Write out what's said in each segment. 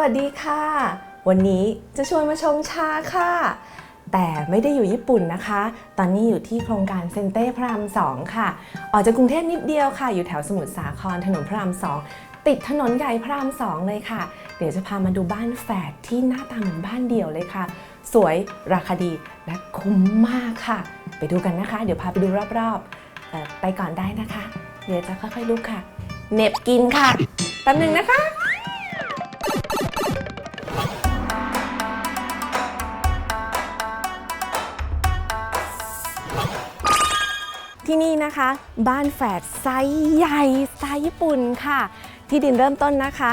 วัสดีค่ะ วันนี้จะชวนมาชงชาค่ะ แต่ไม่ได้อยู่ญี่ปุ่นนะคะ ตอนนี้อยู่ที่โครงการเซนเต้พระรามสองค่ะ ออกจากกรุงเทพนิดเดียวค่ะ อยู่แถวสมุทรสาครถนนพระรามสองติดถนนใหญ่พระรามสองเลยค่ะ เดี๋ยวจะพามาดูบ้านแฝดที่หน้าตาเหมือนบ้านเดี่ยวเลยค่ะ สวยราคาดีและคุ้มมากค่ะ ไปดูกันนะคะ เดี๋ยวพาไปดูรอบๆไปก่อนได้นะคะ เดี๋ยวจะค่อยๆลุกค่ะเน็บกินค่ะแป๊บหนึงนะคะ ที่นี่นะคะ บ้านแฝดไซส์ใหญ่สไตล์ญี่ปุ่นค่ะ ที่ดินเริ่มต้นนะคะ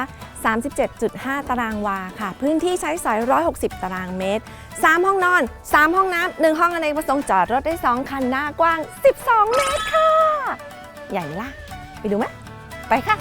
37.5 ตารางวาค่ะ พื้นที่ใช้สอย 160 ตารางเมตร 3 ห้องนอน 3 ห้องน้ำ1ห้องอเนกประสงค์จอดรถได้ 2 คันหน้ากว้าง 12 เมตรค่ะ ใหญ่ละ ไปดูไหมไปค่ะ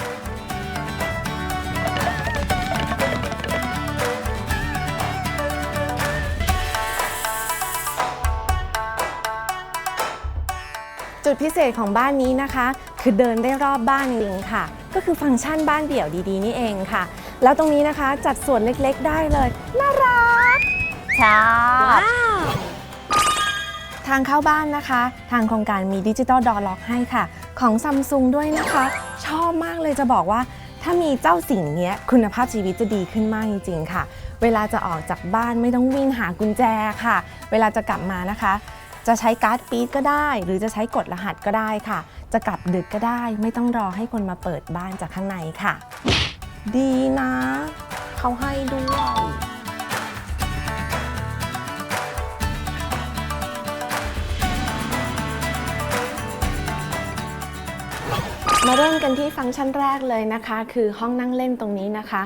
จุดพิเศษของบ้านนี้นะคะ คือเดินได้รอบบ้านจริงๆค่ะ ก็คือฟังก์ชันบ้านเดี่ยวดีๆ นี่เองค่ะ แล้วตรงนี้นะคะจัดส่วนเล็กๆ ได้เลย น่ารักชอบทางเข้าบ้านนะคะ ทางโครงการมีดิจิตอลดอ r ล็อกให้ค่ะ ของซัมซุงด้วยนะคะ ชอบมากเลยจะบอกว่า ถ้ามีเจ้าสิ่งเนี้ยคุณภาพชีวิตจะดีขึ้นมากจริงๆค่ะ เวลาจะออกจากบ้านไม่ต้องวิ่งหากุญแจค่ะ เวลาจะกลับมานะคะ จะใช้การ์ดปีดก็ได้ หรือจะใช้กดรหัสก็ได้ค่ะ จะกลับดึกก็ได้ ไม่ต้องรอให้คนมาเปิดบ้านจากข้างในค่ะ ดีนะ เขาให้ด้วยมาเริ่มกันที่ฟังก์ชันแรกเลยนะคะ คือห้องนั่งเล่นตรงนี้นะคะ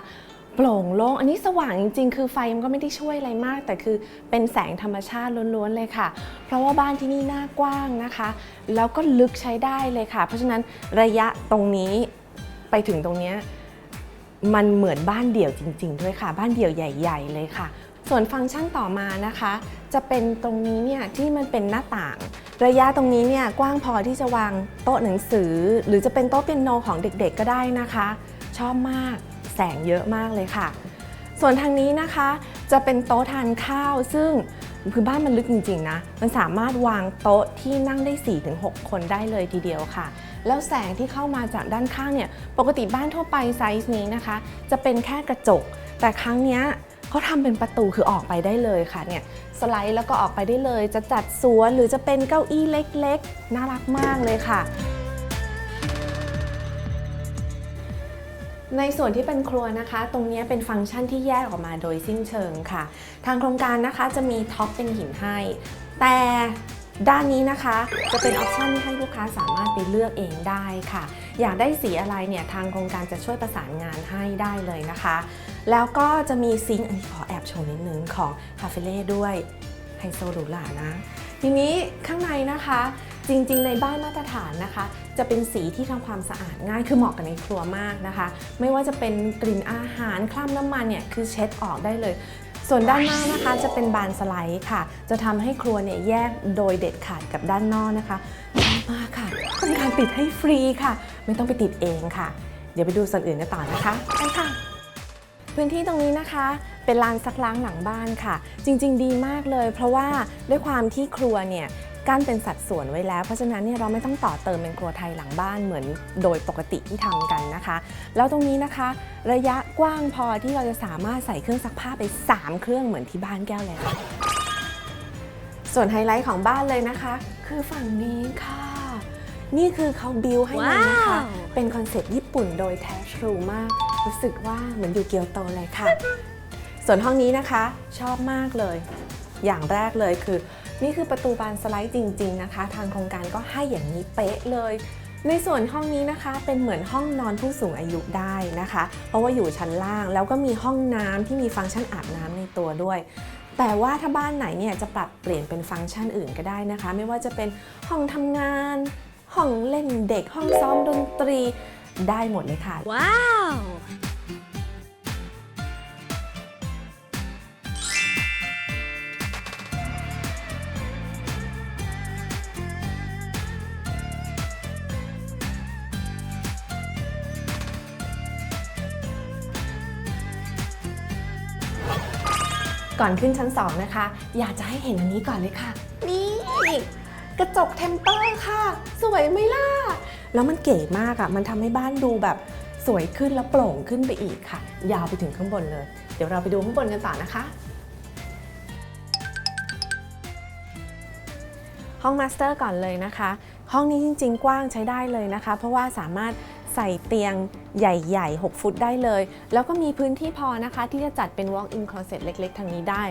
โปร่งโล่งอันนี้สว่างจริง ๆ คือไฟมันก็ไม่ได้ช่วยอะไรมาก แต่คือเป็นแสงธรรมชาติล้วนๆเลยค่ะ เพราะว่าบ้านที่นี่หน้ากว้างนะคะ แล้วก็ลึกใช้ได้เลยค่ะ เพราะฉะนั้นระยะตรงนี้ไปถึงตรงนี้มันเหมือนบ้านเดี่ยวจริง ๆ ด้วยค่ะ บ้านเดี่ยวใหญ่ ๆ เลยค่ะ ส่วนฟังก์ชันต่อมานะคะ จะเป็นตรงนี้เนี่ยที่มันเป็นหน้าต่าง ระยะตรงนี้เนี่ยกว้างพอที่จะวางโต๊ะหนังสือ หรือจะเป็นโต๊ะเปียโนของเด็กๆ ก็ได้นะคะ ชอบมาก แสงเยอะมากเลยค่ะ ส่วนทางนี้นะคะจะเป็นโต๊ะทานข้าว ซึ่งคือบ้านมันลึกจริงๆนะ มันสามารถวางโต๊ะที่นั่งได้ 4-6 คนได้เลยทีเดียวค่ะ แล้วแสงที่เข้ามาจากด้านข้างเนี่ย ปกติบ้านทั่วไปไซส์นี้นะคะ จะเป็นแค่กระจก แต่ครั้งเนี้ยเขาทำเป็นประตูคือออกไปได้เลยค่ะเนี่ยสไลด์แล้วก็ออกไปได้เลย จะจัดสวนหรือจะเป็นเก้าอี้เล็กๆ น่ารักมากเลยค่ะ ในส่วนที่เป็นครัวนะคะ ตรงนี้เป็นฟังก์ชันที่แยกออกมาโดยสิ้นเชิงค่ะ ทางโครงการนะคะจะมีท็อปเป็นหินให้ แต่ด้านนี้นะคะจะเป็นออปชันที่ให้ลูกค้าสามารถไปเลือกเองได้ค่ะ อยากได้สีอะไรเนี่ยทางโครงการจะช่วยประสานงานให้ได้เลยนะคะ แล้วก็จะมีซิงค์อันนี้ขอแอบโชว์นิดนึงของคาเฟเล่ด้วยไฮโซหรูหรานะ ทีนี้ข้างในนะคะจริง ๆ ในบ้านมาตรฐานนะคะ จะเป็นสีที่ทำความสะอาดง่ายคือเหมาะกับในครัวมากนะคะ ไม่ว่าจะเป็นกลิ่นอาหารคราบน้ำมันเนี่ยคือเช็ดออกได้เลยส่วนด้านหน้านะคะจะเป็นบานสไลด์ค่ะ จะทำให้ครัวเนี่ยแยกโดยเด็ดขาดกับด้านนอกนะคะชอบมากค่ะโครงการติดให้ฟรีค่ะ ไม่ต้องไปติดเองค่ะ เดี๋ยวไปดูส่วนอื่นกันต่อนะคะไปค่ะ พื้นที่ตรงนี้นะคะ เป็นลานซักล้างหลังบ้านค่ะ จริง ๆ ดีมากเลย เพราะว่าด้วยความที่ครัวเนี่ยกั้นเป็นสัดส่วนไว้แล้ว เพราะฉะนั้นเนี่ยเราไม่ต้องต่อเติมเป็นครัวไทยหลังบ้านเหมือนโดยปกติที่ทำกันนะคะ แล้วตรงนี้นะคะ ระยะกว้างพอที่เราจะสามารถใส่เครื่องซักผ้าไป 3 เครื่องเหมือนที่บ้านแก้วเลยค่ะส่วนไฮไลท์ของบ้านเลยนะคะ คือฝั่งนี้ค่ะ นี่คือเขาบิวให้เลยนะคะว้าวเป็นคอนเซ็ปต์ญี่ปุ่นโดยแท้ทรูมาก รู้สึกว่าเหมือนอยู่เกียวโตเลยค่ะ ส่วนห้องนี้นะคะ ชอบมากเลย อย่างแรกเลยคือ นี่คือประตูบานสไลด์จริง ๆนะคะ ทางโครงการก็ให้อย่างนี้เป๊ะเลยในส่วนห้องนี้นะคะเป็นเหมือนห้องนอนผู้สูงอายุได้นะคะ เพราะว่าอยู่ชั้นล่างแล้วก็มีห้องน้ำที่มีฟังก์ชันอาบน้ำในตัวด้วย แต่ว่าถ้าบ้านไหนเนี่ยจะปรับเปลี่ยนเป็นฟังก์ชันอื่นก็ได้นะคะ ไม่ว่าจะเป็นห้องทำงาน ห้องเล่นเด็กห้องซ้อมดนตรีได้หมดเลยค่ะ ว้าว ก่อนขึ้นชั้น 2 นะคะ อยากจะให้เห็นอันนี้ก่อนเลยค่ะนี่ กระจกเทมเปอร์ค่ะ สวยไหมล่ะ แล้วมันเก๋มากอะ่ะ มันทำให้บ้านดูแบบสวยขึ้นแล้วโปร่งขึ้นไปอีกค่ะ ยาวไปถึงข้างบนเลย เดี๋ยวเราไปดูข้างบนกันต่อนะคะ ห้องมาสเตอร์ก่อนเลยนะคะ ห้องนี้จริง ๆ กว้างใช้ได้เลยนะคะ เพราะว่าสามารถใส่เตียงใหญ่ๆ 6 ฟุตได้เลย แล้วก็มีพื้นที่พอนะคะ ที่จะจัดเป็น walk-in closet เล็ก ๆ ทางนี้ได้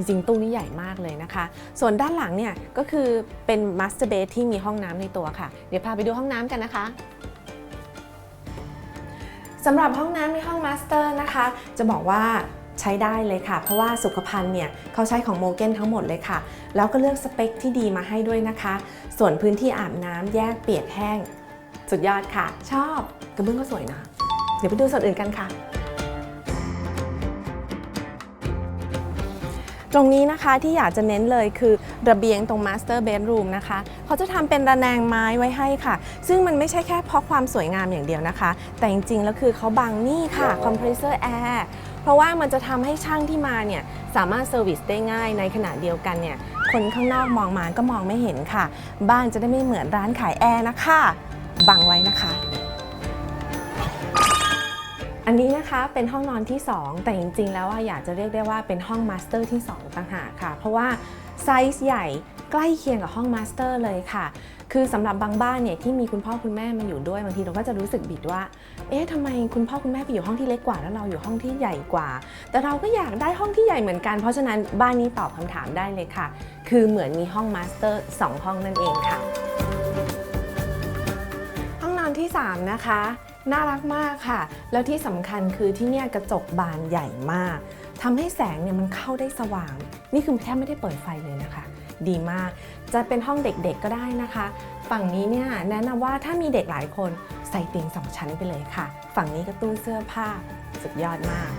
จริงๆ ตู้นี้ใหญ่มากเลยนะคะ ส่วนด้านหลังเนี่ยก็คือเป็น master bed ที่มีห้องน้ำในตัวค่ะ เดี๋ยวพาไปดูห้องน้ำกันนะคะสำหรับห้องน้ำในห้องมาสเตอร์นะคะ จะบอกว่าใช้ได้เลยค่ะ เพราะว่าสุขภัณฑ์เนี่ยเขาใช้ของโมเกนทั้งหมดเลยค่ะ แล้วก็เลือกสเปคที่ดีมาให้ด้วยนะคะ ส่วนพื้นที่อาบน้ำแยกเปียกแห้ง สุดยอดค่ะ ชอบกระเบื้องก็สวยนะ เดี๋ยวไปดูส่วนอื่นกันค่ะ ตรงนี้นะคะที่อยากจะเน้นเลยคือระเบียงตรง Master Bedroom นะคะ เขาจะทำเป็นระแนงไม้ไว้ให้ค่ะ ซึ่งมันไม่ใช่แค่เพราะความสวยงามอย่างเดียวนะคะ แต่จริงๆ แล้วคือเขาบังนี่ค่ะ Compressor Air เพราะว่ามันจะทำให้ช่างที่มาเนี่ยสามารถเซอร์วิสได้ง่ายในขณะเดียวกันเนี่ยคนข้างนอกมองมาก็มองไม่เห็นค่ะ บ้านจะได้ไม่เหมือนร้านขายแอร์นะคะ บังไว้นะคะ อันนี้นะคะเป็นห้องนอนที่ 2 แต่จริงๆ แล้วอะอยากจะเรียกได้ว่าเป็นห้องมาสเตอร์ที่ 2ต่างหากค่ะ เพราะว่าไซส์ใหญ่ใกล้เคียงกับห้องมาสเตอร์เลยค่ะ คือสำหรับบางบ้านเนี่ยที่มีคุณพ่อคุณแม่มาอยู่ด้วยบางทีเราก็จะรู้สึกบิดว่า เอ๊ะทำไมคุณพ่อคุณแม่ไปอยู่ห้องที่เล็กกว่าแล้วเราอยู่ห้องที่ใหญ่กว่า แต่เราก็อยากได้ห้องที่ใหญ่เหมือนกัน เพราะฉะนั้นบ้านนี้ตอบคำถามได้เลยค่ะ คือเหมือนมีห้องมาสเตอร์สองห้องนั่นเองค่ะ ที่ 3 นะคะ น่ารักมากค่ะ แล้วที่สำคัญคือที่เนี่ยกระจกบานใหญ่มากทำให้แสงเนี่ยมันเข้าได้สว่าง นี่คือแทบไม่ได้เปิดไฟเลยนะคะ ดีมาก จะเป็นห้องเด็กๆก็ได้นะคะ ฝั่งนี้เนี่ยแนะนำว่าถ้ามีเด็กหลายคนใส่เตียงสองชั้นไปเลยค่ะ ฝั่งนี้ก็ตู้เสื้อผ้าสุดยอดมาก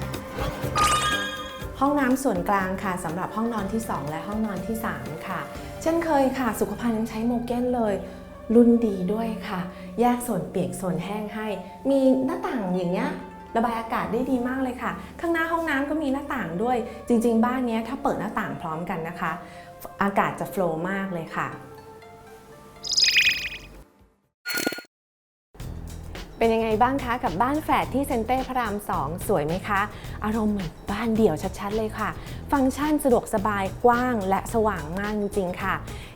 ห้องน้ำส่วนกลางค่ะสำหรับห้องนอนที่ 2 และห้องนอนที่ 3 ค่ะ เช่นเคยค่ะ สุขภัณฑ์ยังใช้โมเก้นเลย รุ่นดีด้วยค่ะ แยกส่วนเปียกส่วนแห้งให้ มีหน้าต่างอย่างเงี้ยระบายอากาศได้ดีมากเลยค่ะ ข้างหน้าห้องน้ำก็มีหน้าต่างด้วย จริง ๆ บ้านเนี้ยถ้าเปิดหน้าต่างพร้อมกันนะคะ อากาศจะโฟล์มากเลยค่ะ เป็นยังไงบ้างคะกับบ้านแฝดที่เซนเต้พระราม 2 สวยไหมคะ อารมณ์เหมือนบ้านเดี่ยวชัด ๆ เลยค่ะ ฟังก์ชันสะดวกสบายกว้าง และสว่างมากจริงๆค่ะ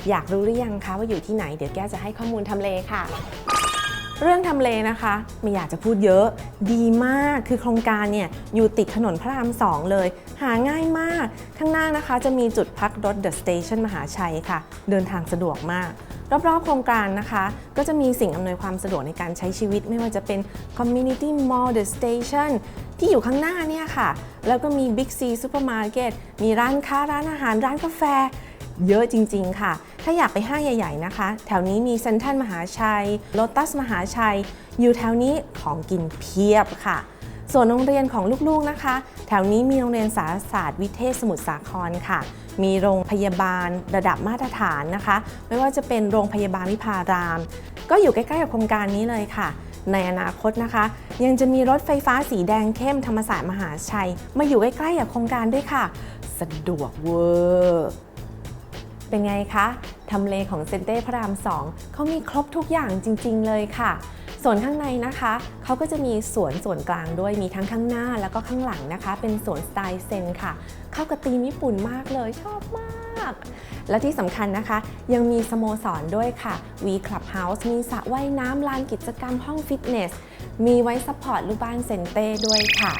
อยากรู้หรือยังคะว่าอยู่ที่ไหน เดี๋ยวแก้จะให้ข้อมูลทำเลค่ะเรื่องทำเลนะคะ ไม่อยากจะพูดเยอะดีมากคือโครงการเนี่ยอยู่ติดถนนพระรามสองเลย หาง่ายมาก ข้างหน้านะคะจะมีจุดพักรถ The Station มหาชัยค่ะ เดินทางสะดวกมาก รอบๆ โครงการนะคะ ก็จะมีสิ่งอำนวยความสะดวกในการใช้ชีวิต ไม่ว่าจะเป็น Community Mall The Station ที่อยู่ข้างหน้าเนี่ยค่ะ แล้วก็มี Big C Supermarket มีร้านค้าร้านอาหาร ร้านกาแฟ เยอะจริง ๆ ค่ะ ถ้าอยากไปห้างใหญ่ ๆ นะคะ แถวนี้มีเซนทรัลมหาชัยโลตัสมหาชัย อยู่แถวนี้ของกินเพียบค่ะ ส่วนโรงเรียนของลูกๆนะคะ แถวนี้มีโรงเรียนสารศาสตร์วิเทศสมุทรสาครค่ะ มีโรงพยาบาลระดับมาตรฐานนะคะ ไม่ว่าจะเป็นโรงพยาบาลวิภาราม ก็อยู่ใกล้ๆกับโครงการนี้เลยค่ะ ในอนาคตนะคะ ยังจะมีรถไฟฟ้าสีแดงเข้มธรรมศาสตร์มหาชัย มาอยู่ใกล้ๆกับโครงการด้วยค่ะ สะดวกเวอร์เป็นไงคะทำเลของเซ็นเต้พระราม 2 เขามีครบทุกอย่างจริง ๆ เลยค่ะ ส่วนข้างในนะคะเขาก็จะมีสวนส่วนกลางด้วยมีทั้งข้างหน้าแล้วก็ข้างหลังนะคะ เป็นสวนสไตล์เซนค่ะ เข้ากับธีมญี่ปุ่นมากเลยชอบมาก และที่สำคัญนะคะ ยังมีสโมสรด้วยค่ะ V Clubhouse มีสระว่ายน้ำลานกิจกรรมห้องฟิตเนส มีไว้ซัพพอร์ตลูกบ้านเซนเต้ด้วยค่ะ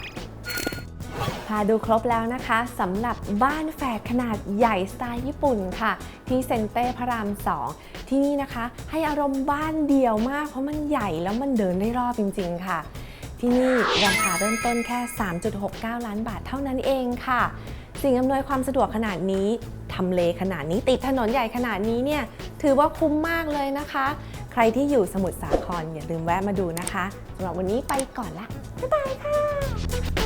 พาดูครบแล้วนะคะสำหรับบ้านแฝดขนาดใหญ่สไตล์ญี่ปุ่นค่ะ ที่เซนเต้พระราม 2 ที่นี่นะคะ ให้อารมณ์บ้านเดี่ยวมากเพราะมันใหญ่แล้วมันเดินได้รอบจริง ๆ ค่ะ ที่นี่ราคาเริ่มต้นแค่ 3.69 ล้านบาทเท่านั้นเองค่ะ สิ่งอำนวยความสะดวกขนาดนี้ทำเลขนาดนี้ติดถนนใหญ่ขนาดนี้เนี่ยถือว่าคุ้มมากเลยนะคะ ใครที่อยู่สมุทรสาครอย่าลืมแวะมาดูนะคะสำหรับวันนี้ไปก่อนละบ๊ายบายค่ะ